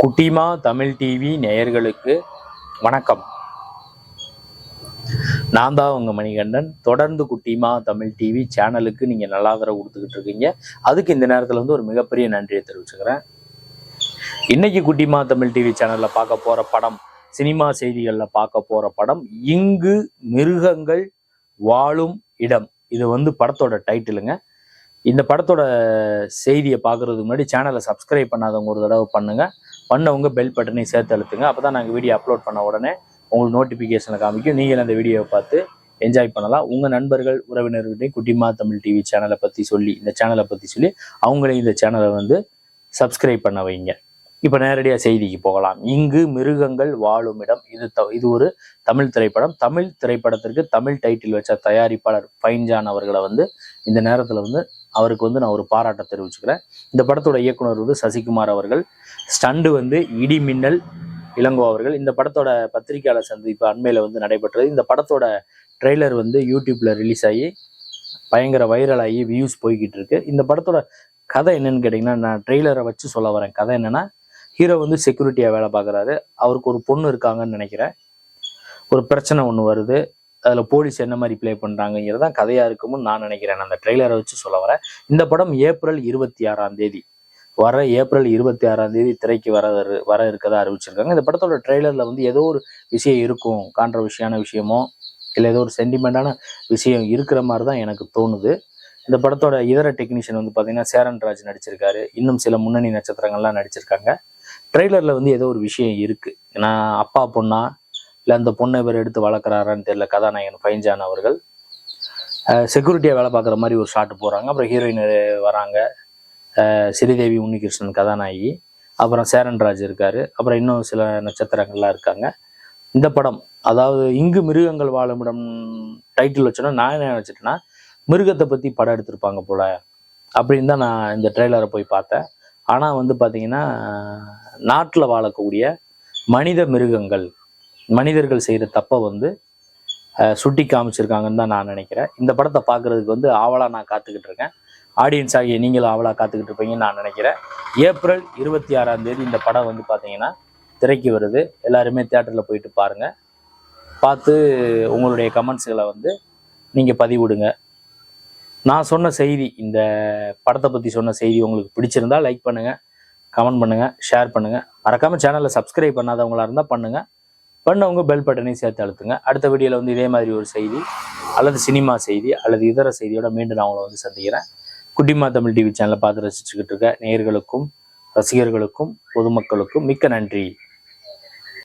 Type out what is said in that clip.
குட்டிமா தமிழ் டிவி நேயர்களுக்கு வணக்கம். நான் தான் உங்க மணிகண்டன். தொடர்ந்து குட்டிமா தமிழ் டிவி சேனலுக்கு நீங்க நல்ல ஆதரவு கொடுத்துக்கிட்டு இருக்கீங்க. அதுக்கு இந்த நேரத்துல வந்து ஒரு மிகப்பெரிய நன்றியை தெரிவிச்சுக்கிறேன். இன்னைக்கு குட்டிமா தமிழ் டிவி சேனல்ல பார்க்க போற படம் சினிமா செய்திகள்ல பார்க்க போற படம் இங்கு மிருகங்கள் வாழும் இடம். இது வந்து படத்தோட டைட்டிலுங்க. இந்த படத்தோட செய்தியை பார்க்கறதுக்கு முன்னாடி சேனலை சப்ஸ்கிரைப் பண்ணாதவங்க ஒரு தடவை பண்ணுங்க. பண்ணவங்க பெல் பட்டனை சேர்த்து அழுத்துங்க. அப்போ தான் நாங்கள் வீடியோ அப்லோட் பண்ண உடனே உங்களுக்கு நோட்டிஃபிகேஷனில் காமிக்கும். நீங்கள் அந்த வீடியோவை பார்த்து என்ஜாய் பண்ணலாம். உங்கள் நண்பர்கள் உறவினர்கிட்டையும் குட்டிமா தமிழ் டிவி சேனலை பற்றி சொல்லி இந்த சேனலை பற்றி சொல்லி அவங்களையும் இந்த சேனலை வந்து சப்ஸ்கிரைப் பண்ண வைங்க. இப்போ நேரடியாக செய்திக்கு போகலாம். இங்கு மிருகங்கள் வாழும் இடம். இது த இது ஒரு தமிழ் திரைப்படம். தமிழ் திரைப்படத்திற்கு தமிழ் டைட்டில் வச்ச தயாரிப்பாளர் பைன்ஜான் அவர்களை வந்து இந்த நேரத்தில் வந்து அவருக்கு வந்து நான் ஒரு பாராட்ட தெரிவிச்சுக்கிறேன். இந்த படத்தோட இயக்குனர் வந்து சசிகுமார் அவர்கள் ஸ்டண்டு வந்து இடி மின்னல் இளங்கோ அவர்கள். இந்த படத்தோட பத்திரிகையாளர் சந்திப்பு அண்மையில் வந்து நடைபெற்றது. இந்த படத்தோட ட்ரெய்லர் வந்து யூடியூப்பில் ரிலீஸ் ஆகி பயங்கர வைரல் ஆகி வியூஸ் போய்கிட்டு இருக்கு. இந்த படத்தோட கதை என்னன்னு கேட்டிங்கன்னா நான் ட்ரெய்லரை வச்சு சொல்ல வரேன். கதை என்னென்னா ஹீரோ வந்து செக்யூரிட்டியாக வேலை பார்க்குறாரு. அவருக்கு ஒரு பொண்ணு இருக்காங்கன்னு நினைக்கிறேன். ஒரு பிரச்சனை ஒன்று வருது. அதில் போலீஸ் என்ன மாதிரி ப்ளே பண்ணுறாங்கிறது தான் கதையாக இருக்கும்னு நான் நினைக்கிறேன். அந்த ட்ரெய்லரை வச்சு சொல்ல வரேன். இந்த படம் ஏப்ரல் இருபத்தி ஆறாம் தேதி. வர ஏப்ரல் இருபத்தி ஆறாம் தேதி திரைக்கு வர வர இருக்கதா அறிவிச்சிருக்காங்க. இந்த படத்தோட ட்ரெய்லரில் வந்து ஏதோ ஒரு விஷயம் இருக்கும் கான்ட்ரவர்ஷியான விஷயமோ இல்லை ஏதோ ஒரு சென்டிமெண்டான விஷயம் இருக்கிற மாதிரி தான் எனக்கு தோணுது. இந்த படத்தோட இதர டெக்னீஷியன் வந்து பார்த்தீங்கன்னா சேரன்ராஜ் நடிச்சிருக்காரு. இன்னும் சில முன்னணி நட்சத்திரங்கள்லாம் நடிச்சிருக்காங்க. ட்ரெய்லரில் வந்து ஏதோ ஒரு விஷயம் இருக்குது ஏன்னா அப்பா பொண்ணா இல்லை அந்த பொண்ணை இவர் எடுத்து வளர்க்குறாரான்னு தெரியல. கதாநாயகன் ஃபைன்ஜான் அவர்கள். செக்யூரிட்டியாக வேலை பார்க்குற மாதிரி ஒரு ஷாட்டு போகிறாங்க அப்புறம் ஹீரோயின் வராங்க. ஸ்ரீதேவி உன்னிகிருஷ்ணன் கதாநாயகி. அப்புறம் சேரன்ராஜ் இருக்கார். அப்புறம் இன்னும் சில நட்சத்திரங்கள்லாம் இருக்காங்க. இந்த படம் அதாவது இங்கு மிருகங்கள் வாழுமிடம் டைட்டில் வச்சோன்னா நான் என்ன நினச்சிட்டேன்னா மிருகத்தை பற்றி படம் எடுத்திருப்பாங்க போல. அப்படின்னு தான் நான் இந்த ட்ரெய்லரை போய் பார்த்தேன். ஆனால் வந்து பார்த்தீங்கன்னா நாட்டில் வாழக்கூடிய மனித மிருகங்கள் மனிதர்கள் செய்கிற தப்பை வந்து சுட்டி காமிச்சிருக்காங்கன்னு தான் நான் நினைக்கிறேன். இந்த படத்தை பார்க்குறதுக்கு வந்து ஆவலாக நான் காத்துக்கிட்டு இருக்கேன். ஆடியன்ஸ் ஆகிய நீங்களும் ஆவலாக காத்துக்கிட்டு இருப்பீங்கன்னு நான் நினைக்கிறேன். ஏப்ரல் இருபத்தி ஆறாம் தேதி இந்த படம் வந்து பார்த்தீங்கன்னா திரைக்கு வருது. எல்லாருமே தேட்டரில் போயிட்டு பாருங்கள் பார்த்து உங்களுடைய கமெண்ட்ஸுகளை வந்து நீங்கள் பதிவிடுங்க. நான் சொன்ன செய்தி இந்த படத்தை பற்றி சொன்ன செய்தி உங்களுக்கு பிடிச்சிருந்தா லைக் பண்ணுங்கள் கமெண்ட் பண்ணுங்கள் ஷேர் பண்ணுங்கள் மறக்காமல் சேனலில் சப்ஸ்கிரைப் பண்ணாதவங்களா இருந்தால் பண்ணுங்கள் பண்ணவங்க பெல் பட்டனையும் சேர்த்து அழுத்துங்க. அடுத்த வீடியோவில் வந்து இதே மாதிரி ஒரு செய்தி அல்லது சினிமா செய்தி அல்லது இதர செய்தியோட மீண்டும் நான் உங்களை வந்து சந்திக்கிறேன். குட்டிமா தமிழ் டிவி சேனலை பார்த்து ரசிச்சுக்கிட்டு இருக்க நேயர்களுக்கும் ரசிகர்களுக்கும் பொதுமக்களுக்கும் மிக்க நன்றி.